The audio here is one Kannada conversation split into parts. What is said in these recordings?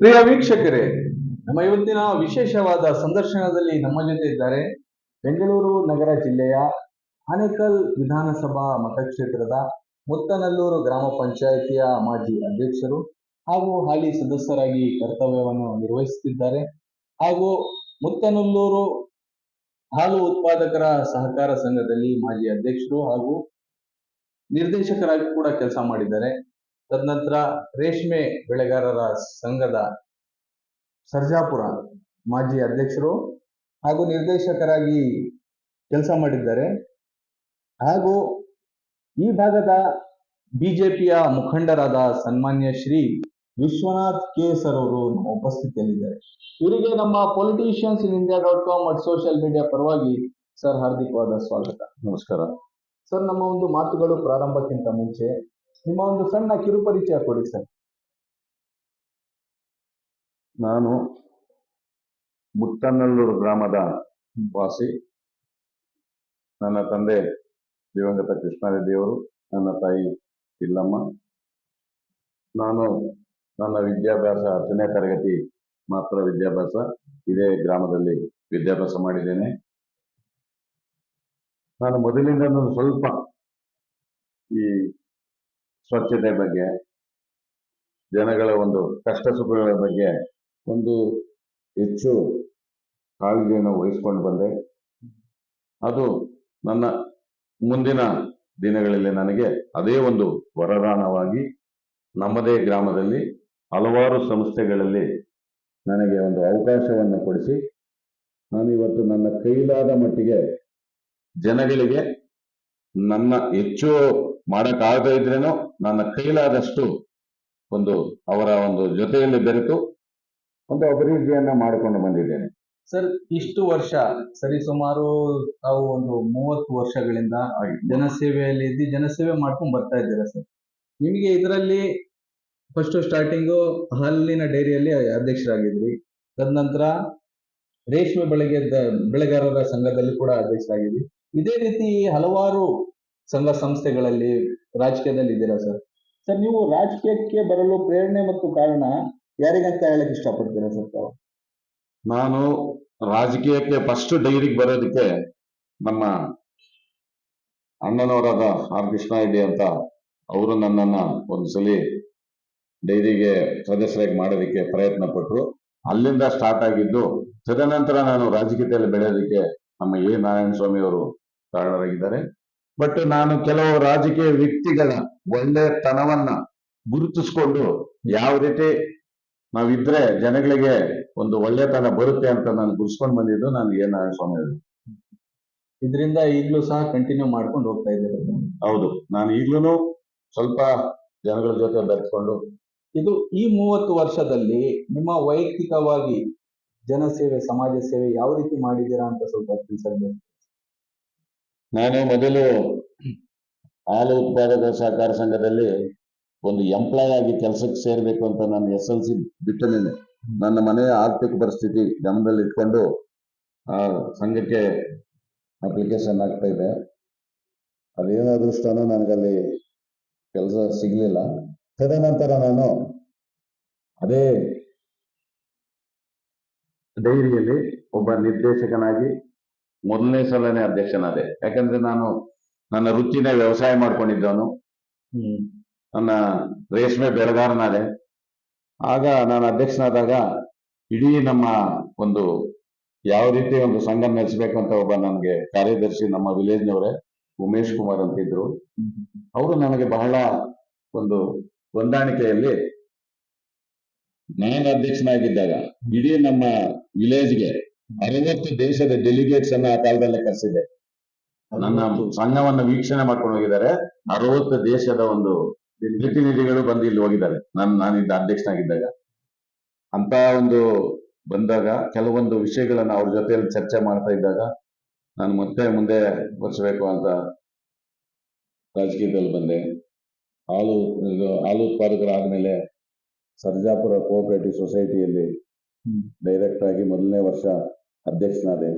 ಪ್ರಿಯ ವೀಕ್ಷಕರೇ, ನಮ್ಮ ಇವತ್ತಿನ ವಿಶೇಷವಾದ ಸಂದರ್ಶನದಲ್ಲಿ ನಮ್ಮ ಜೊತೆ ಇದ್ದಾರೆ ಬೆಂಗಳೂರು ನಗರ ಜಿಲ್ಲೆಯ ಆನೇಕಲ್ ವಿಧಾನಸಭಾ ಮತಕ್ಷೇತ್ರದ ಮುತ್ತನಲ್ಲೂರು ಗ್ರಾಮ ಪಂಚಾಯಿತಿಯ ಮಾಜಿ ಅಧ್ಯಕ್ಷರು ಹಾಗೂ ಹಾಲಿ ಸದಸ್ಯರಾಗಿ ಕರ್ತವ್ಯವನ್ನು ನಿರ್ವಹಿಸುತ್ತಿದ್ದಾರೆ. ಹಾಗೂ ಮುತ್ತನಲ್ಲೂರು ಹಾಲು ಉತ್ಪಾದಕರ ಸಹಕಾರ ಸಂಘದಲ್ಲಿ ಮಾಜಿ ಅಧ್ಯಕ್ಷರು ಹಾಗೂ ನಿರ್ದೇಶಕರಾಗಿ ಕೂಡ ಕೆಲಸ ಮಾಡಿದ್ದಾರೆ. ತದನಂತರ ರೇಷ್ಮೆ ಬೆಳೆಗಾರರ ಸಂಘದ ಸರ್ಜಾಪುರ ಮಾಜಿ ಅಧ್ಯಕ್ಷರು ಹಾಗೂ ನಿರ್ದೇಶಕರಾಗಿ ಕೆಲಸ ಮಾಡಿದ್ದಾರೆ. ಹಾಗೂ ಈ ಭಾಗದ ಬಿಜೆಪಿಯ ಮುಖಂಡರಾದ ಸನ್ಮಾನ್ಯ ಶ್ರೀ ವಿಶ್ವನಾಥ್ ಕೆ ಸರ್ ಅವರು ನಮ್ಮ ಉಪಸ್ಥಿತಿಯಲ್ಲಿದ್ದಾರೆ. ಇವರಿಗೆ ನಮ್ಮ politicians in India dot com ಮತ್ತು ಸೋಷಿಯಲ್ ಮೀಡಿಯಾ ಪರವಾಗಿ ಸರ್ ಹಾರ್ದಿಕವಾದ ಸ್ವಾಗತ. ನಮಸ್ಕಾರ. ಸರ್ ನಮ್ಮ ಒಂದು ಮಾತುಗಳು ಪ್ರಾರಂಭಕ್ಕಿಂತ ಮುಂಚೆ ನಿಮ್ಮ ಒಂದು ಸಣ್ಣ ಕಿರುಪರಿಚಯ ಕೊಡಿ ಸರ್. ನಾನು ಮುತ್ತನಲ್ಲೂರು ಗ್ರಾಮದ ವಾಸಿ. ನನ್ನ ತಂದೆ ದಿವಂಗತ ಕೃಷ್ಣಾರೆಡ್ಡಿಯವರು ನನ್ನ ತಾಯಿ ಇಲ್ಲಮ್ಮ ನಾನು ನನ್ನ ವಿದ್ಯಾಭ್ಯಾಸ ಹತ್ತನೇ ತರಗತಿ ಮಾತ್ರ ವಿದ್ಯಾಭ್ಯಾಸ, ಇದೇ ಗ್ರಾಮದಲ್ಲಿ ವಿದ್ಯಾಭ್ಯಾಸ ಮಾಡಿದ್ದೇನೆ. ನಾನು ಮೊದಲಿಂದ ಸ್ವಲ್ಪ ಈ ಸ್ವಚ್ಛತೆ ಬಗ್ಗೆ, ಜನಗಳ ಒಂದು ಕಷ್ಟ ಸುಖಗಳ ಬಗ್ಗೆ ಒಂದು ಹೆಚ್ಚು ಕಾಳಜಿಯನ್ನು ವಹಿಸ್ಕೊಂಡು ಬಂದೆ. ಅದು ನನ್ನ ಮುಂದಿನ ದಿನಗಳಲ್ಲಿ ನನಗೆ ಅದೇ ಒಂದು ವರದಾನವಾಗಿ ನಮ್ಮದೇ ಗ್ರಾಮದಲ್ಲಿ ಹಲವಾರು ಸಂಸ್ಥೆಗಳಲ್ಲಿ ನನಗೆ ಒಂದು ಅವಕಾಶವನ್ನು ಕೊಡಿಸಿ, ನಾನು ಇವತ್ತು ನನ್ನ ಕೈಲಾದ ಮಟ್ಟಿಗೆ ಜನಗಳಿಗೆ ನನ್ನ ಹೆಚ್ಚು ಮಾಡಕ್ಕಾಗದೇ ಇದ್ರೇನು ನನ್ನ ಕೈಲಾದಷ್ಟು ಒಂದು ಅವರ ಒಂದು ಜೊತೆಯಲ್ಲಿ ಬೆರೆತು ಒಂದು ಅಭಿವೃದ್ಧಿಯನ್ನ ಮಾಡಿಕೊಂಡು ಬಂದಿದ್ದೇನೆ. ಸರ್ ಇಷ್ಟು ವರ್ಷ ಸರಿಸುಮಾರು ತಾವು ಒಂದು ಮೂವತ್ತು ವರ್ಷಗಳಿಂದ ಜನಸೇವೆಯಲ್ಲಿ ಇದ್ದು ಜನಸೇವೆ ಮಾಡ್ಕೊಂಡು ಬರ್ತಾ ಇದ್ದೀರಾ ಸರ್? ನಿಮಗೆ ಇದರಲ್ಲಿ ಫಸ್ಟ್ ಸ್ಟಾರ್ಟಿಂಗು ಹಾಲಿನ ಡೈರಿಯಲ್ಲಿ ಅಧ್ಯಕ್ಷರಾಗಿದ್ರಿ. ತದನಂತರ ರೇಷ್ಮೆ ಬೆಳೆಗೆ ಬೆಳೆಗಾರರ ಸಂಘದಲ್ಲಿ ಕೂಡ ಅಧ್ಯಕ್ಷರಾಗಿದ್ವಿ ಇದೇ ರೀತಿ ಹಲವಾರು ಸಂಘ ಸಂಸ್ಥೆಗಳಲ್ಲಿ ರಾಜಕೀಯದಲ್ಲಿ ಇದ್ದೀರಾ ಸರ್? ಸರ್ ನೀವು ರಾಜಕೀಯಕ್ಕೆ ಬರಲು ಪ್ರೇರಣೆ ಮತ್ತು ಕಾರಣ ಯಾರಿಗಂತ ಹೇಳಕ್ ಇಷ್ಟಪಡ್ತೀರಾ ಸರ್ ತಾವು? ನಾನು ರಾಜಕೀಯಕ್ಕೆ ಫಸ್ಟ್ ಡೈರಿಗೆ ಬರೋದಕ್ಕೆ ನಮ್ಮ ಅಣ್ಣನವರಾದ ಆರ್ ಕೃಷ್ಣ ರೆಡ್ಡಿ ಅಂತ ಅವರು ನನ್ನನ್ನ ಒಂದ್ಸಲಿ ಡೈರಿಗೆ ಸದಸ್ಯರಾಗಿ ಮಾಡೋದಕ್ಕೆ ಪ್ರಯತ್ನ ಪಟ್ಟರು ಅಲ್ಲಿಂದ ಸ್ಟಾರ್ಟ್ ಆಗಿದ್ದು ತದನಂತರ ನಾನು ರಾಜಕೀಯದಲ್ಲಿ ಬೆಳೆಯೋದಕ್ಕೆ ನಮ್ಮ ಎ. ನಾರಾಯಣ ಸ್ವಾಮಿ ಅವರು ಕಾರಣರಾಗಿದ್ದಾರೆ. ಬಟ್ ನಾನು ಕೆಲವು ರಾಜಕೀಯ ವ್ಯಕ್ತಿಗಳ ಒಳ್ಳೆತನವನ್ನ ಗುರುತಿಸ್ಕೊಂಡು ಯಾವ ರೀತಿ ನಾವಿದ್ರೆ ಜನಗಳಿಗೆ ಒಂದು ಒಳ್ಳೆತನ ಬರುತ್ತೆ ಅಂತ ನಾನು ಗುರುಸ್ಕೊಂಡು ಬಂದಿದ್ದು ನಾನು ನಾರಾಯಣ ಸ್ವಾಮಿ ಇದರಿಂದ ಈಗಲೂ ಸಹ ಕಂಟಿನ್ಯೂ ಮಾಡ್ಕೊಂಡು ಹೋಗ್ತಾ ಇದ್ದೇವೆ ಹೌದು ನಾನು ಈಗ್ಲೂ ಸ್ವಲ್ಪ ಜನಗಳ ಜೊತೆ ಬೆರೆಸ್ಕೊಂಡು. ಇದು ಈ ಮೂವತ್ತು ವರ್ಷದಲ್ಲಿ ನಿಮ್ಮ ವೈಯಕ್ತಿಕವಾಗಿ ಜನಸೇವೆ ಸಮಾಜ ಸೇವೆ ಯಾವ ರೀತಿ ಮಾಡಿದ್ದೀರಾ ಅಂತ ಸ್ವಲ್ಪ ತಿಳಿಸಬೇಕು ನಾನು ಮೊದಲು ಹಾಲು ಉತ್ಪಾದಕ ಸಹಕಾರ ಸಂಘದಲ್ಲಿ ಒಂದು ಎಂಪ್ಲಾಯ್ ಆಗಿ ಕೆಲಸಕ್ಕೆ ಸೇರ್ಬೇಕು ಅಂತ ನಾನು ಎಸ್ ಎಲ್ ಸಿ ಬಿಟ್ಟ ನನ್ನ ಮನೆಯ ಆರ್ಥಿಕ ಪರಿಸ್ಥಿತಿ ಗಮನದಲ್ಲಿ ಇಟ್ಕೊಂಡು, ಆ, ಸಂಘಕ್ಕೆ ಅಪ್ಲಿಕೇಶನ್ ಆಗ್ತಾ ಇದೆ. ಅದೇನೋ ಸ್ಥಾನ ನನಗಲ್ಲಿ ಕೆಲಸ ಸಿಗ್ಲಿಲ್ಲ. ತದನಂತರ ನಾನು ಅದೇ ಡೈರಿಯಲ್ಲಿ ಒಬ್ಬ ನಿರ್ದೇಶಕನಾಗಿ ಮೊದಲನೇ ಸಲನೇ ಅಧ್ಯಕ್ಷನಾದೆ. ಯಾಕಂದ್ರೆ ನಾನು ನನ್ನ ವೃತ್ತಿನೇ ವ್ಯವಸಾಯ ಮಾಡ್ಕೊಂಡಿದ್ದವನು. ನನ್ನ ರೇಷ್ಮೆ ಬೆಳೆಗಾರನಾದೆ. ಆಗ ನಾನು ಅಧ್ಯಕ್ಷನಾದಾಗ ಇಡೀ ನಮ್ಮ ಒಂದು ಯಾವ ರೀತಿ ಒಂದು ಸಂಘ ನಡೆಸಬೇಕು ಅಂತ ಒಬ್ಬ ನನಗೆ ಕಾರ್ಯದರ್ಶಿ ನಮ್ಮ ವಿಲೇಜ್ನವರೇ ಉಮೇಶ್ ಕುಮಾರ್ ಅಂತ ಇದ್ರು ಅವರು ನನಗೆ ಬಹಳ ಒಂದು ಹೊಂದಾಣಿಕೆಯಲ್ಲಿ ನಾನು ಅಧ್ಯಕ್ಷನಾಗಿದ್ದಾಗ ಇಡೀ ನಮ್ಮ ವಿಲೇಜ್ಗೆ ಅರವತ್ತು ದೇಶದ ಡೆಲಿಗೇಟ್ಸ್ ಅನ್ನ ಆ ಕಾಲದಲ್ಲೇ ಕರೆಸಿದೆ. ನನ್ನ ಸಂಘವನ್ನ ವೀಕ್ಷಣೆ ಮಾಡ್ಕೊಂಡು ಹೋಗಿದ್ದಾರೆ. ಅರವತ್ತು ದೇಶದ ಒಂದು ಪ್ರತಿನಿಧಿಗಳು ಬಂದು ಇಲ್ಲಿ ಹೋಗಿದ್ದಾರೆ. ನಾನು ನಾನಿದ್ದ ಅಧ್ಯಕ್ಷನಾಗಿದ್ದಾಗ. ಅಂತ ಒಂದು ಬಂದಾಗ ಕೆಲವೊಂದು ವಿಷಯಗಳನ್ನ ಅವ್ರ ಜೊತೆಯಲ್ಲಿ ಚರ್ಚೆ ಮಾಡ್ತಾ ಇದ್ದಾಗ ನಾನು ಮತ್ತೆ ಮುಂದೆ ಬರ್ಸಬೇಕು ಅಂತ ರಾಜಕೀಯದಲ್ಲಿ ಬಂದೆ. ಹಾಲು ಇದು ಹಾಲು ಉತ್ಪಾದಕರಾದ್ಮೇಲೆ ಸರ್ಜಾಪುರ ಕೋಆಪರೇಟಿವ್ ಸೊಸೈಟಿಯಲ್ಲಿ ಡೈರೆಕ್ಟ್ ಆಗಿ ಮೊದಲನೇ ವರ್ಷ ಅಧ್ಯಕ್ಷನಾದೆ.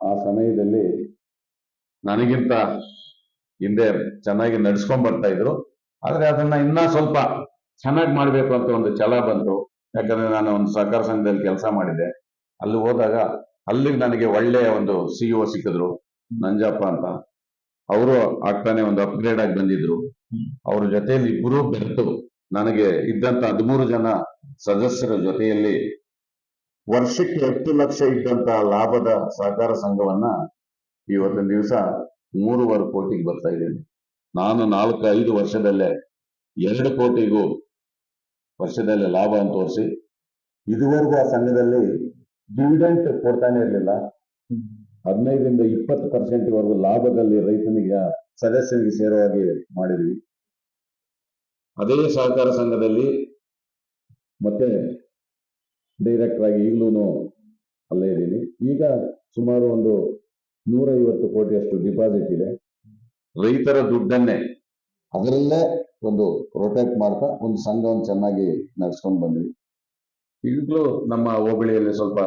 ಆ ಸಮಯದಲ್ಲಿ ನನಗಿಂತ ಹಿಂದೆ ಚೆನ್ನಾಗಿ ನಡ್ಸ್ಕೊಂಡ್ ಬರ್ತಾ ಇದ್ರು. ಆದ್ರೆ ಅದನ್ನ ಇನ್ನ ಸ್ವಲ್ಪ ಚೆನ್ನಾಗಿ ಮಾಡ್ಬೇಕು ಅಂತ ಒಂದು ಛಲ ಬಂತು. ಯಾಕಂದ್ರೆ ನಾನು ಒಂದು ಸಹಕಾರ ಸಂಘದಲ್ಲಿ ಕೆಲಸ ಮಾಡಿದೆ ಅಲ್ಲಿ ಹೋದಾಗ ಅಲ್ಲಿಗೆ ನನಗೆ ಒಳ್ಳೆಯ ಒಂದು ಸಿ ಒ ಸಿಕ್ಕಿದ್ರು, ನಂಜಪ್ಪ ಅಂತ. ಅವರು ಆಗ್ತಾನೆ ಒಂದು ಅಪ್ಗ್ರೇಡ್ ಆಗಿ ಬಂದಿದ್ರು. ಅವ್ರ ಜೊತೆಯಲ್ಲಿ ಇಬ್ಬರು ಬೆರೆತು. ನನಗೆ ಇದ್ದಂತ ಹದಿಮೂರು ಜನ ಸದಸ್ಯರ ಜೊತೆಯಲ್ಲಿ ವರ್ಷಕ್ಕೆ ಹತ್ತು ಲಕ್ಷ ಇದ್ದಂತಹ ಲಾಭದ ಸಹಕಾರ ಸಂಘವನ್ನ ಇವತ್ತಿನ ದಿವಸ ಮೂರುವರೆ ಕೋಟಿಗೆ ಬರ್ತಾ ಇದ್ದೇನೆ ನಾನು ನಾಲ್ಕು ಐದು ವರ್ಷದಲ್ಲೇ ಎರಡು ಕೋಟಿಗೂ ವರ್ಷದಲ್ಲೇ ಲಾಭ ಅಂತ ತೋರಿಸಿ ಇದುವರೆಗೂ ಆ ಸಂಘದಲ್ಲಿ ಡಿವಿಡೆಂಟ್ ಕೊಡ್ತಾನೆ ಇರಲಿಲ್ಲ. ಹದಿನೈದರಿಂದ ಇಪ್ಪತ್ತು ಪರ್ಸೆಂಟ್ ವರೆಗೂ ಲಾಭದಲ್ಲಿ ರೈತನಿಗೆ ಸದಸ್ಯನಿಗೆ ಸೇರೋ ಹಾಗೆ ಮಾಡಿದ್ವಿ. ಅದೇ ಸಹಕಾರ ಸಂಘದಲ್ಲಿ ಮತ್ತೆ ಡೈರೆಕ್ಟರ್ ಆಗಿ ಈಗಲೂ ಅಲ್ಲೇ ಇದ್ದೀನಿ. ಈಗ ಸುಮಾರು ಒಂದು ನೂರೈವತ್ತು ಕೋಟಿಯಷ್ಟು ಡಿಪಾಸಿಟ್ ಇದೆ. ರೈತರ ದುಡ್ಡನ್ನೇ ಅದರಲ್ಲೇ ಒಂದು ಪ್ರೊಟೆಕ್ಟ್ ಮಾಡ್ತಾ ಒಂದು ಸಂಘವನ್ನು ಚೆನ್ನಾಗಿ ನಡ್ಸ್ಕೊಂಡು ಬಂದ್ವಿ. ಈಗಲೂ ನಮ್ಮ ಹೋಬಳಿಯಲ್ಲಿ ಸ್ವಲ್ಪ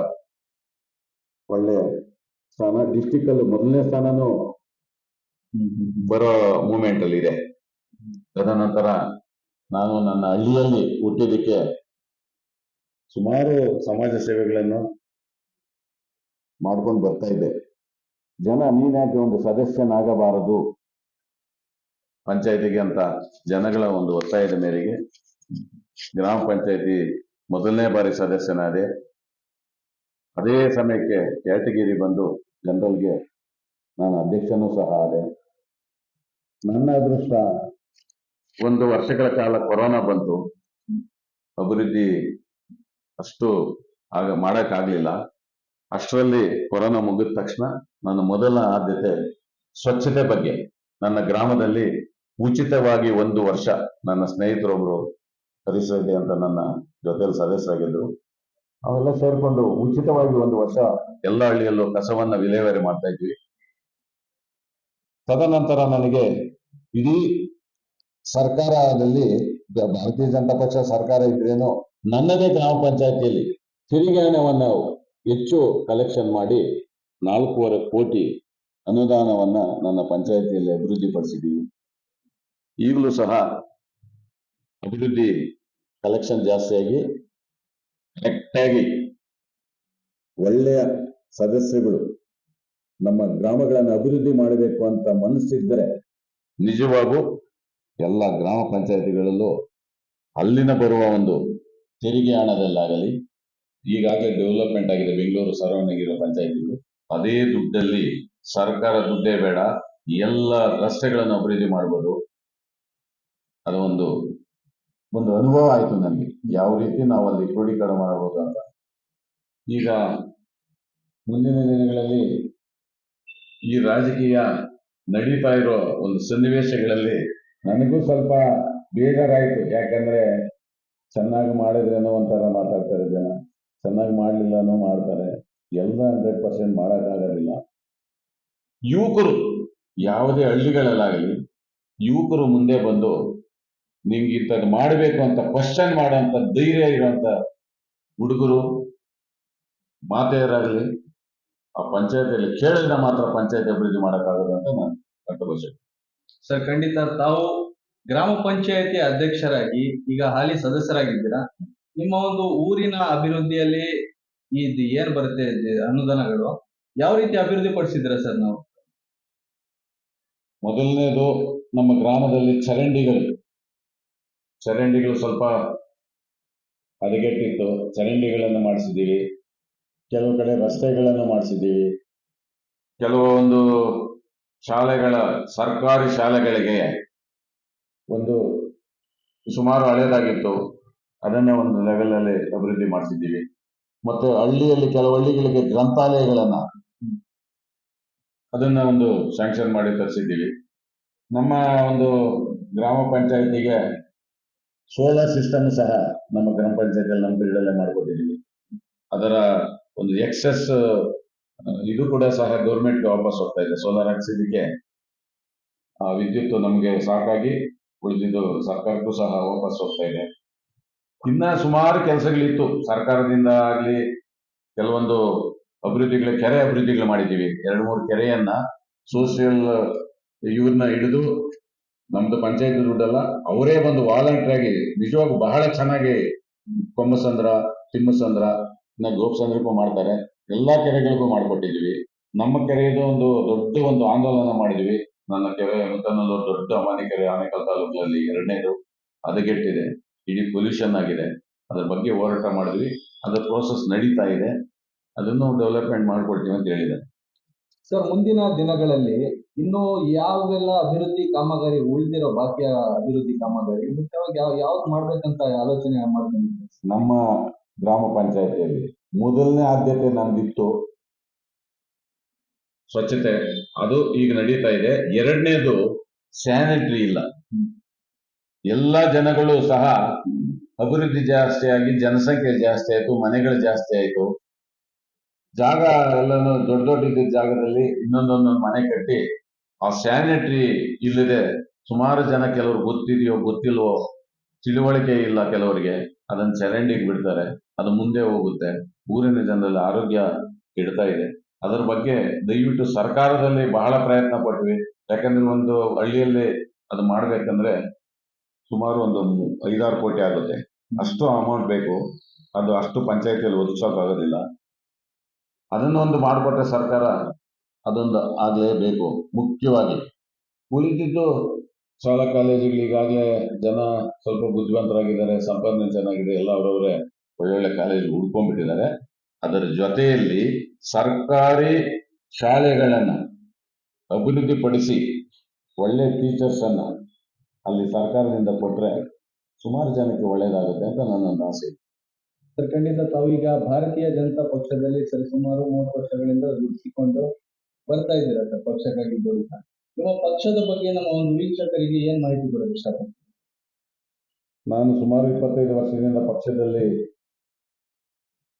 ಒಳ್ಳೆಯ ಸ್ಥಾನ ಡಿಸ್ಟಿಕ್ ಅಲ್ಲಿ ಮೊದಲನೇ ಸ್ಥಾನನೂ ಬರೋ ಮೂಮೆಂಟ್ ಅಲ್ಲಿ ಇದೆ. ತದನಂತರ ನಾನು ನನ್ನ ಹಳ್ಳಿಯಲ್ಲಿ ಹುಟ್ಟಿದಕ್ಕೆ ಸುಮಾರು ಸಮಾಜ ಸೇವೆಗಳನ್ನು ಮಾಡ್ಕೊಂಡು ಬರ್ತಾ ಇದ್ದೆ ಜನ ನೀನ್ಯಾಕೆ ಒಂದು ಸದಸ್ಯನಾಗಬಾರದು? ಪಂಚಾಯತಿಗೆ ಅಂತ ಜನಗಳ ಒಂದು ಒತ್ತಾಯದ ಮೇರೆಗೆ ಗ್ರಾಮ ಪಂಚಾಯತಿ ಮೊದಲನೇ ಬಾರಿ ಸದಸ್ಯನಾದೆ, ಅದೇ ಸಮಯಕ್ಕೆ ಕ್ಯಾಟಗಿರಿ ಬಂದು ಜನರಲ್ಗೆ ನಾನು ಅಧ್ಯಕ್ಷನೂ ಸಹ ಆದೆ. ನನ್ನ ಅದೃಷ್ಟ ಒಂದು ವರ್ಷಗಳ ಕಾಲ ಕೊರೋನಾ ಬಂತು. ಅಭಿವೃದ್ಧಿ ಅಷ್ಟು ಆಗ ಮಾಡಕ್ಕಾಗ್ಲಿಲ್ಲ ಅಷ್ಟರಲ್ಲಿ ಕೊರೋನಾ ಮುಗಿದ ತಕ್ಷಣ ನನ್ನ ಮೊದಲ ಆದ್ಯತೆ ಸ್ವಚ್ಛತೆ ಬಗ್ಗೆ. ನನ್ನ ಗ್ರಾಮದಲ್ಲಿ ಉಚಿತವಾಗಿ ಒಂದು ವರ್ಷ ನನ್ನ ಸ್ನೇಹಿತರೊಬ್ರು ಹರಿಸರೆಡ್ಡಿ ಅಂತ ನನ್ನ ಜೊತೆಯಲ್ಲಿ ಸದಸ್ಯರಾಗಿದ್ದರು ಅವೆಲ್ಲ ಸೇರ್ಕೊಂಡು ಉಚಿತವಾಗಿ ಒಂದು ವರ್ಷ ಎಲ್ಲ ಹಳ್ಳಿಯಲ್ಲೂ ಕಸವನ್ನ ವಿಲೇವಾರಿ ಮಾಡ್ತಾ ಇದ್ವಿ. ತದನಂತರ ನನಗೆ ಇಡೀ ಸರ್ಕಾರದಲ್ಲಿ ಭಾರತೀಯ ಜನತಾ ಪಕ್ಷ ಸರ್ಕಾರ ಇದ್ರೇನು ನನ್ನದೇ ಗ್ರಾಮ ಪಂಚಾಯತಿಯಲ್ಲಿ ತೆರಿಗೆ ಹಣವನ್ನು ಹೆಚ್ಚು ಕಲೆಕ್ಷನ್ ಮಾಡಿ ನಾಲ್ಕೂವರೆ ಕೋಟಿ ಅನುದಾನವನ್ನು ನನ್ನ ಪಂಚಾಯತಿಯಲ್ಲಿ ಅಭಿವೃದ್ಧಿ ಪಡಿಸಿದ್ದೀವಿ ಈಗಲೂ ಸಹ ಅಭಿವೃದ್ಧಿ ಕಲೆಕ್ಷನ್ ಜಾಸ್ತಿಯಾಗಿ ಕರೆಕ್ಟಾಗಿ ಒಳ್ಳೆಯ ಸದಸ್ಯಗಳು ನಮ್ಮ ಗ್ರಾಮಗಳನ್ನು ಅಭಿವೃದ್ಧಿ ಮಾಡಬೇಕು ಅಂತ ಮನಸ್ಸಿದ್ದರೆ ನಿಜವಾಗೂ ಎಲ್ಲ ಗ್ರಾಮ ಪಂಚಾಯತಿಗಳಲ್ಲೂ ಅಲ್ಲಿನ ಬರುವ ಒಂದು ತೆರಿಗೆ ಹಣದಲ್ಲಾಗಲಿ, ಈಗಾಗಲೇ ಡೆವಲಪ್ಮೆಂಟ್ ಆಗಿದೆ ಬೆಂಗಳೂರು ಸರೌಂಡಿಂಗ್ ಇರೋ ಪಂಚಾಯತಿಗಳು, ಅದೇ ದುಡ್ಡಲ್ಲಿ ಸರ್ಕಾರ ದುಡ್ಡೇ ಬೇಡ, ಎಲ್ಲ ರಸ್ತೆಗಳನ್ನು ಅಭಿವೃದ್ಧಿ ಮಾಡ್ಬೋದು. ಅದು ಒಂದು ಒಂದು ಅನುಭವ ಆಯಿತು ನನಗೆ. ಯಾವ ರೀತಿ ನಾವು ಅಲ್ಲಿ ಕ್ರೋಢೀಕರಣ ಮಾಡ್ಬೋದು ಅಂತ. ಈಗ ಮುಂದಿನ ದಿನಗಳಲ್ಲಿ ಈ ರಾಜಕೀಯ ನಡೀತಾ ಇರೋ ಒಂದು ಸನ್ನಿವೇಶಗಳಲ್ಲಿ ನನಗೂ ಸ್ವಲ್ಪ ಬೇಜಾರಾಯಿತು. ಯಾಕಂದ್ರೆ ಚೆನ್ನಾಗಿ ಮಾಡಿದ್ರೇನೋ ಒಂಥರ ಮಾತಾಡ್ತಾರೆ ಜನ. ಚೆನ್ನಾಗಿ ಮಾಡಲಿಲ್ಲನೋ ಮಾಡ್ತಾರೆ. ಎಲ್ಲ ಹಂಡ್ರೆಡ್ ಪರ್ಸೆಂಟ್ ಮಾಡೋಕ್ಕಾಗೋದಿಲ್ಲ ಯುವಕರು ಯಾವುದೇ ಹಳ್ಳಿಗಳಲ್ಲಾಗಲಿ, ಯುವಕರು ಮುಂದೆ ಬಂದು ನಿಮ್ಗೆ ಇಂಥದ್ದು ಮಾಡಬೇಕು ಅಂತ ಕ್ವಶನ್ ಮಾಡೋಂಥ ಧೈರ್ಯ ಇರೋಂಥ ಹುಡುಗರು, ಮಾತೆಯರಾಗಲಿ, ಆ ಪಂಚಾಯತಿಯಲ್ಲಿ ಕೇಳಿದ್ರೆ ಮಾತ್ರ ಪಂಚಾಯತ್ ಅಭಿವೃದ್ಧಿ ಮಾಡೋಕ್ಕಾಗೋದು ಅಂತ ನಾನು ಕಂಡುಕೊಳ್ಳಿ ಸರ್, ಖಂಡಿತ ತಾವು ಗ್ರಾಮ ಪಂಚಾಯತಿ ಅಧ್ಯಕ್ಷರಾಗಿ ಈಗ ಹಾಲಿ ಸದಸ್ಯರಾಗಿದ್ದೀರಾ? ನಿಮ್ಮ ಒಂದು ಊರಿನ ಅಭಿವೃದ್ಧಿಯಲ್ಲಿ ಇದು ಏನ್ ಬರುತ್ತೆ ಅನುದಾನಗಳು, ಯಾವ ರೀತಿ ಅಭಿವೃದ್ಧಿ ಪಡಿಸಿದ್ರ ಸರ್ ನಾವು? ಮೊದಲನೇದು ನಮ್ಮ ಗ್ರಾಮದಲ್ಲಿ ಚರಂಡಿಗಳು. ಚರಂಡಿಗಳು ಸ್ವಲ್ಪ ಹದಗೆಟ್ಟಿತ್ತು. ಚರಂಡಿಗಳನ್ನು ಮಾಡಿಸಿದ್ದೀವಿ. ಕೆಲವು ಕಡೆ ರಸ್ತೆಗಳನ್ನು ಮಾಡಿಸಿದ್ದೀವಿ. ಕೆಲವೊಂದು ಶಾಲೆಗಳ ಸರ್ಕಾರಿ ಶಾಲೆಗಳಿಗೆ ಒಂದು ಸುಮಾರು ಹಳೇದಾಗಿತ್ತು. ಅದನ್ನೇ ಒಂದು ಲೆವೆಲ್ ಅಲ್ಲಿ ಅಭಿವೃದ್ಧಿ ಮಾಡಿಸಿದ್ದೀವಿ ಮತ್ತೆ ಹಳ್ಳಿಯಲ್ಲಿ ಕೆಲವು ಹಳ್ಳಿಗಳಿಗೆ ಗ್ರಂಥಾಲಯಗಳನ್ನ ಅದನ್ನ ಒಂದು ಸ್ಯಾಂಕ್ಷನ್ ಮಾಡಿ ತರಿಸಿದ್ದೀವಿ ನಮ್ಮ ಒಂದು ಗ್ರಾಮ ಪಂಚಾಯತಿಗೆ ಸೋಲಾರ್ ಸಿಸ್ಟಮ್ ಸಹ ನಮ್ಮ ಗ್ರಾಮ ಪಂಚಾಯತಿಯಲ್ಲಿ ನಮ್ಮ ಬಿಲ್ಡಲ್ಲೇ ಮಾಡ್ಕೊಟ್ಟಿದ್ದೀವಿ. ಅದರ ಒಂದು ಎಕ್ಸೆಸ್ ಇದು ಕೂಡ ಸಹ ಗೌರ್ಮೆಂಟ್ ವಾಪಸ್ ಹೋಗ್ತಾ ಇದೆ. ಸೋಲಾರ್ ಹಾಕ್ಸಿದ್ದಕ್ಕೆ ವಿದ್ಯುತ್ ನಮಗೆ ಸಾಕಾಗಿ ಉಳಿದಿದ್ದು ಸರ್ಕಾರಕ್ಕೂ ಸಹ ವಾಪಸ್ ಹೋಗ್ತಾ ಇದೆ. ಇನ್ನ ಸುಮಾರು ಕೆಲಸಗಳಿತ್ತು. ಸರ್ಕಾರದಿಂದ ಆಗ್ಲಿ ಕೆಲವೊಂದು ಅಭಿವೃದ್ಧಿಗಳ, ಕೆರೆ ಅಭಿವೃದ್ಧಿಗಳು ಮಾಡಿದ್ದೀವಿ. ಎರಡು ಮೂರು ಕೆರೆಯನ್ನ ಸೋಷಿಯಲ್ ಇವ್ರನ್ನ ಹಿಡಿದು ನಮ್ದು ಪಂಚಾಯತ್ ದುಡ್ಡಲ್ಲ, ಅವರೇ ಬಂದು ವಾಲಂಟಿಯರ್ ಆಗಿ ನಿಜವಾಗ ಬಹಳ ಚೆನ್ನಾಗಿ ಕೊಮ್ಮಸಂದ್ರ, ತಿಮ್ಮಸಂದ್ರ ಗೋಪಸಂದ್ರಕ್ಕೂ ಮಾಡ್ತಾರೆ. ಎಲ್ಲಾ ಕೆರೆಗಳಿಗೂ ಮಾಡಿಕೊಟ್ಟಿದ್ವಿ ನಮ್ಮ ಕೆರೆಯದು ಒಂದು ದೊಡ್ಡ ಒಂದು ಆಂದೋಲನ ಮಾಡಿದ್ವಿ ನನ್ನ ಕೆರೆ ಮುತ್ತನಲ್ಲೂರು ದೊಡ್ಡ ಅಮಾನಿ ಕೆರೆ ಆನೇಕಲ್ ತಾಲೂಕಿನಲ್ಲಿ ಎರಡನೇದು ಹದಗೆಟ್ಟಿದೆ ಇಡೀ ಪೊಲ್ಯೂಷನ್ ಆಗಿದೆ. ಅದ್ರ ಬಗ್ಗೆ ಹೋರಾಟ ಮಾಡಿದ್ವಿ. ಅದರ ಪ್ರೋಸೆಸ್ ನಡೀತಾ ಇದೆ. ಅದನ್ನು ಡೆವಲಪ್ಮೆಂಟ್ ಮಾಡ್ಕೊಡ್ತೀವಿ ಅಂತ ಹೇಳಿದ್ದಾರೆ. ಸರ್ ಮುಂದಿನ ದಿನಗಳಲ್ಲಿ ಇನ್ನು ಯಾವೆಲ್ಲ ಅಭಿವೃದ್ಧಿ ಕಾಮಗಾರಿ ಉಳಿದಿರೋ ಬಾಕಿಯ ಅಭಿವೃದ್ಧಿ ಕಾಮಗಾರಿ ಮುಖ್ಯವಾಗಿ ಯಾವ ಯಾವ್ದು ಮಾಡ್ಬೇಕಂತ ಆಲೋಚನೆ ಮಾಡ್ತೀನಿ ನಮ್ಮ ಗ್ರಾಮ ಪಂಚಾಯತಿಯಲ್ಲಿ ಮೊದಲನೇ ಆದ್ಯತೆ ನಮ್ದಿತ್ತು ಸ್ವಚ್ಛತೆ, ಅದು ಈಗ ನಡೀತಾ ಇದೆ. ಎರಡನೇದು ಸ್ಯಾನಿಟರಿ ಇಲ್ಲ. ಎಲ್ಲ ಜನಗಳು ಸಹ ಅಭಿವೃದ್ಧಿ ಜಾಸ್ತಿ ಆಗಿ ಜನಸಂಖ್ಯೆ ಜಾಸ್ತಿ ಆಯ್ತು, ಮನೆಗಳು ಜಾಸ್ತಿ ಆಯಿತು. ಜಾಗ ಎಲ್ಲನೂ ದೊಡ್ಡ ದೊಡ್ಡ ಇದ್ದಿದ್ದ ಜಾಗದಲ್ಲಿ ಇನ್ನೊಂದೊಂದೊಂದು ಮನೆ ಕಟ್ಟಿ ಆ ಸ್ಯಾನಿಟರಿ ಇಲ್ಲದೆ ಸುಮಾರು ಜನ ಕೆಲವರು ಗೊತ್ತಿದೆಯೋ ಗೊತ್ತಿಲ್ವೋ ತಿಳುವಳಿಕೆ ಇಲ್ಲ ಕೆಲವರಿಗೆ, ಅದನ್ನ ಚರಂಡಿಗೆ ಬಿಡ್ತಾರೆ, ಅದು ಮುಂದೆ ಹೋಗುತ್ತೆ. ಊರಿನ ಜನರಲ್ಲಿ ಆರೋಗ್ಯ ಕೆಡ್ತಾ ಇದೆ. ಅದರ ಬಗ್ಗೆ ದಯವಿಟ್ಟು ಸರ್ಕಾರದಲ್ಲಿ ಬಹಳ ಪ್ರಯತ್ನ ಪಟ್ವಿ. ಯಾಕಂದ್ರೆ ಒಂದು ಹಳ್ಳಿಯಲ್ಲಿ ಅದು ಮಾಡ್ಬೇಕಂದ್ರೆ ಸುಮಾರು ಒಂದು ಐದಾರು ಕೋಟಿ ಆಗುತ್ತೆ. ಅಷ್ಟು ಅಮೌಂಟ್ ಬೇಕು. ಅದು ಅಷ್ಟು ಪಂಚಾಯತಿಯಲ್ಲಿ ಒದಗಿಸೋಕ್ಕಾಗೋದಿಲ್ಲ ಅದನ್ನೊಂದು ಮಾಡಿಕೊಟ್ರೆ ಸರ್ಕಾರ ಅದೊಂದು ಆಗ್ಲೇಬೇಕು, ಮುಖ್ಯವಾಗಿ. ಉಳಿದಿದ್ದು ಶಾಲಾ ಕಾಲೇಜುಗಳು ಈಗಾಗಲೇ ಜನ ಸ್ವಲ್ಪ ಬುದ್ಧಿವಂತರಾಗಿದ್ದಾರೆ, ಸಂಪಾದನೆ ಚೆನ್ನಾಗಿದೆ, ಎಲ್ಲ ಅವರವರೇ ಒಳ್ಳೊಳ್ಳೆ ಕಾಲೇಜ್ ಹುಡ್ಕೊಂಡ್ಬಿಟ್ಟಿದ್ದಾರೆ. ಅದರ ಜೊತೆಯಲ್ಲಿ ಸರ್ಕಾರಿ ಶಾಲೆಗಳನ್ನು ಅಭಿವೃದ್ಧಿಪಡಿಸಿ ಒಳ್ಳೆ ಟೀಚರ್ಸ್ ಅನ್ನ ಅಲ್ಲಿ ಸರ್ಕಾರದಿಂದ ಕೊಟ್ಟರೆ ಸುಮಾರು ಜನಕ್ಕೆ ಒಳ್ಳೇದಾಗುತ್ತೆ ಅಂತ ನನ್ನೊಂದು ಆಸೆ. ಸರ್ ಖಂಡಿತ ತಾವೀಗ ಭಾರತೀಯ ಜನತಾ ಪಕ್ಷದಲ್ಲಿ ಸರಿಸುಮಾರು ಮೂವತ್ತು ವರ್ಷಗಳಿಂದ ಗುರುತಿಸಿಕೊಂಡು ಬರ್ತಾ ಇದ್ದೀರಾ ಸರ್ ಪಕ್ಷಕ್ಕಾಗಿ ದುಡಿತಾ ನಿಮ್ಮ ಪಕ್ಷದ ಬಗ್ಗೆ ನಮ್ಮ ಒಂದು ವೀಕ್ಷಕರಿಗೆ ಏನ್ ಮಾಹಿತಿ ಕೊಡೋದು ಇಷ್ಟಪಡ್ತೀನಿ ನಾನು ಸುಮಾರು ಇಪ್ಪತ್ತೈದು ವರ್ಷದಿಂದ ಪಕ್ಷದಲ್ಲಿ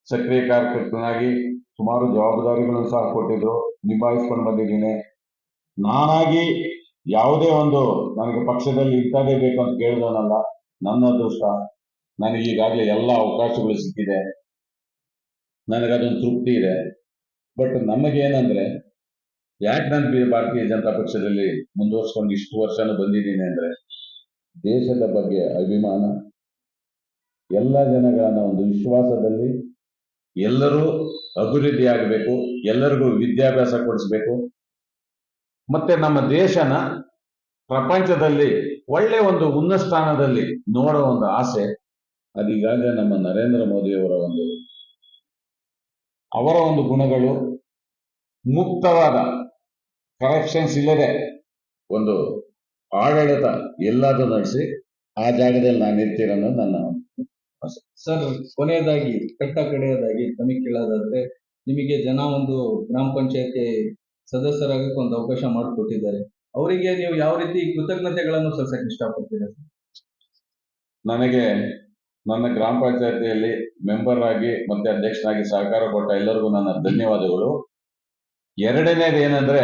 ಸಕ್ರಿಯ ಕಾರ್ಯಕರ್ತನಾಗಿ ಸುಮಾರು ಜವಾಬ್ದಾರಿಗಳನ್ನು ಸಹ ಕೊಟ್ಟಿದ್ರು ನಿಭಾಯಿಸ್ಕೊಂಡು ಬಂದಿದ್ದೀನಿ. ನಾನಾಗಿ ಯಾವುದೇ ಒಂದು ನನಗೆ ಪಕ್ಷದಲ್ಲಿ ಇಂಥದ್ದೇ ಬೇಕು ಅಂತ ಕೇಳಿದವನಲ್ಲ, ನನ್ನ ಅದೃಷ್ಟ. ನನಗೆ ಈಗಾಗಲೇ ಎಲ್ಲ ಅವಕಾಶಗಳು ಸಿಕ್ಕಿದೆ. ನನಗದೊಂದು ತೃಪ್ತಿ ಇದೆ. ಬಟ್ ನಮಗೇನಂದ್ರೆ ಯಾಕೆ ನಾನು ಭಾರತೀಯ ಜನತಾ ಪಕ್ಷದಲ್ಲಿ ಮುಂದುವರ್ಸ್ಕೊಂಡು ಇಷ್ಟು ವರ್ಷನೂ ಬಂದಿದ್ದೀನಿ ಅಂದ್ರೆ, ದೇಶದ ಬಗ್ಗೆ ಅಭಿಮಾನ, ಎಲ್ಲ ಜನಗಳನ್ನ ಒಂದು ವಿಶ್ವಾಸದಲ್ಲಿ ಎಲ್ಲರೂ ಅಭಿವೃದ್ಧಿ ಆಗಬೇಕು ಎಲ್ಲರಿಗೂ ವಿದ್ಯಾಭ್ಯಾಸ ಕೊಡಿಸ್ಬೇಕು. ಮತ್ತೆ ನಮ್ಮ ದೇಶನ ಪ್ರಪಂಚದಲ್ಲಿ ಒಳ್ಳೆ ಒಂದು ಉನ್ನತ ಸ್ಥಾನದಲ್ಲಿ ನೋಡೋ ಒಂದು ಆಸೆ ಅದೀಗಾಗಲೇ ನಮ್ಮ ನರೇಂದ್ರ ಮೋದಿಯವರ ಒಂದು ಅವರ ಒಂದು ಗುಣಗಳು ಮುಕ್ತವಾದ ಕರಪ್ಷನ್ಸ್ ಇಲ್ಲದೆ ಒಂದು ಆಡಳಿತ ಎಲ್ಲಾದ್ರೂ ನಡೆಸಿ, ಆ ಜಾಗದಲ್ಲಿ ನಾನು ಇರ್ತೀರನ್ನೋದು ನನ್ನ ಸರ್, ಕೊನೆಯದಾಗಿ, ಕಟ್ಟ ಕಡೆಯದಾಗಿ ತಮಗೆ ಕೇಳೋದಾದ್ರೆ, ನಿಮಗೆ ಜನ ಒಂದು ಗ್ರಾಮ ಪಂಚಾಯತಿ ಸದಸ್ಯರಾಗಕ್ಕೆ ಒಂದು ಅವಕಾಶ ಮಾಡಿಕೊಟ್ಟಿದ್ದಾರೆ ಅವರಿಗೆ ನೀವು ಯಾವ ರೀತಿ ಕೃತಜ್ಞತೆಗಳನ್ನು ಸಲ್ಲಿಸಕ್ಕೆ ಇಷ್ಟಪಡ್ತೀರಾ? ನನಗೆ ನನ್ನ ಗ್ರಾಮ ಪಂಚಾಯತಿಯಲ್ಲಿ ಮೆಂಬರ್ ಆಗಿ ಮತ್ತೆ ಅಧ್ಯಕ್ಷನಾಗಿ ಸಹಕಾರ ಕೊಟ್ಟ ಎಲ್ಲರಿಗೂ ನನ್ನ ಧನ್ಯವಾದಗಳು ಎರಡನೇದು ಏನಂದ್ರೆ,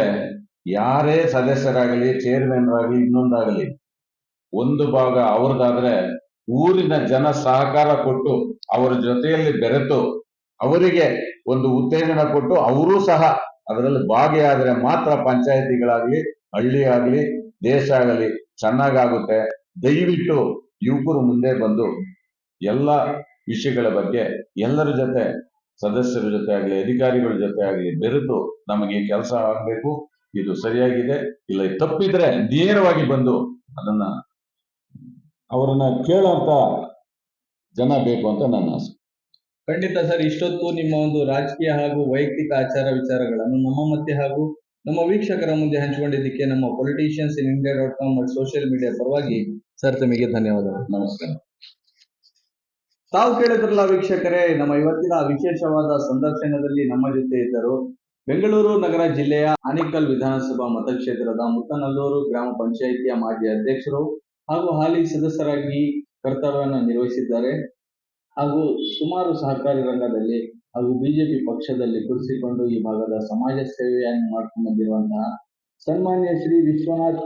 ಯಾರೇ ಸದಸ್ಯರಾಗಲಿ ಚೇರ್ಮನ್ ಆಗಲಿ ಇನ್ನೊಂದಾಗಲಿ, ಒಂದು ಭಾಗ ಅವ್ರದ್ದಾದ್ರೆ ಊರಿನ ಜನ ಸಹಕಾರ ಕೊಟ್ಟು ಅವರ ಜೊತೆಯಲ್ಲಿ ಬೆರೆತು ಅವರಿಗೆ ಒಂದು ಉತ್ತೇಜನ ಕೊಟ್ಟು ಅವರೂ ಸಹ ಅದರಲ್ಲಿ ಭಾಗಿಯಾದರೆ ಮಾತ್ರ ಪಂಚಾಯಿತಿಗಳಾಗ್ಲಿ ಹಳ್ಳಿ ಆಗಲಿ ದೇಶ ಆಗಲಿ ಚೆನ್ನಾಗಾಗುತ್ತೆ. ದಯವಿಟ್ಟು ಯುವಕರು ಮುಂದೆ ಬಂದು ಎಲ್ಲ ವಿಷಯಗಳ ಬಗ್ಗೆ ಎಲ್ಲರ ಜೊತೆ, ಸದಸ್ಯರ ಜೊತೆ ಆಗಲಿ, ಅಧಿಕಾರಿಗಳ ಜೊತೆ ಆಗಲಿ ಬೆರೆತು ನಮಗೆ ಕೆಲಸ ಆಗಬೇಕು. ಇದು ಸರಿಯಾಗಿದೆ. ಇಲ್ಲ, ತಪ್ಪಿದ್ರೆ ನೇರವಾಗಿ ಬಂದು ಅದನ್ನ ಅವರನ್ನ ಕೇಳೋಂತ ಜನ ಬೇಕು ಅಂತ ನನ್ನ ಆಸೆ. ಖಂಡಿತ ಸರ್ ಇಷ್ಟೊತ್ತು ನಿಮ್ಮ ಒಂದು ರಾಜಕೀಯ ಹಾಗೂ ವೈಯಕ್ತಿಕ ಆಚಾರ ವಿಚಾರಗಳನ್ನು ನಮ್ಮ ಮತ್ತೆ ಹಾಗೂ ನಮ್ಮ ವೀಕ್ಷಕರ ಮುಂದೆ ಹಂಚಿಕೊಂಡಿದ್ದಕ್ಕೆ ನಮ್ಮ politicians in India dot com ಮತ್ತು ಸೋಷಿಯಲ್ ಮೀಡಿಯಾ ಪರವಾಗಿ ಸರ್ ತಮಗೆ ಧನ್ಯವಾದಗಳು. ನಮಸ್ಕಾರ. ತಾವು ಕೇಳಿದ್ರಲ್ಲ ವೀಕ್ಷಕರೇ ನಮ್ಮ ಇವತ್ತಿನ ವಿಶೇಷವಾದ ಸಂದರ್ಶನದಲ್ಲಿ ನಮ್ಮ ಜೊತೆ ಇದ್ದರು ಬೆಂಗಳೂರು ನಗರ ಜಿಲ್ಲೆಯ ಆನಿಕಲ್ ವಿಧಾನಸಭಾ ಮತಕ್ಷೇತ್ರದ ಮುತ್ತನಲ್ಲೂರು ಗ್ರಾಮ ಪಂಚಾಯಿತಿಯ ಮಾಜಿ ಅಧ್ಯಕ್ಷರು ಹಾಗೂ ಹಾಲಿ ಸದಸ್ಯರಾಗಿ ಕರ್ತವ್ಯವನ್ನು ನಿರ್ವಹಿಸಿದ್ದಾರೆ. ಹಾಗೂ ಸುಮಾರು ಸಹಕಾರಿ ರಂಗದಲ್ಲಿ ಹಾಗೂ ಬಿಜೆಪಿ ಪಕ್ಷದಲ್ಲಿ ಕುಳಿಸಿಕೊಂಡು ಈ ಭಾಗದ ಸಮಾಜ ಸೇವೆಯನ್ನು ಮಾಡ್ಕೊಂಡು ಬಂದಿರುವಂತಹ ಸನ್ಮಾನ್ಯ ಶ್ರೀ ವಿಶ್ವನಾಥ್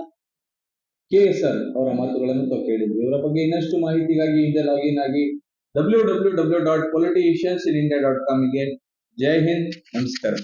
ಕೆಎಸ್ಆರ್ ಅವರ ಮಾತುಗಳನ್ನು ತಾವು ಕೇಳಿದ್ವಿ. ಇವರ ಬಗ್ಗೆ ಇನ್ನಷ್ಟು ಮಾಹಿತಿಗಾಗಿ ಹಿಂದೆ ಲಾಗಿನ್ ಆಗಿ W W W dot politicians in India dot ಕಾಮ್ಗೆ. ಜೈ ಹಿಂದ್. ನಮಸ್ಕಾರ.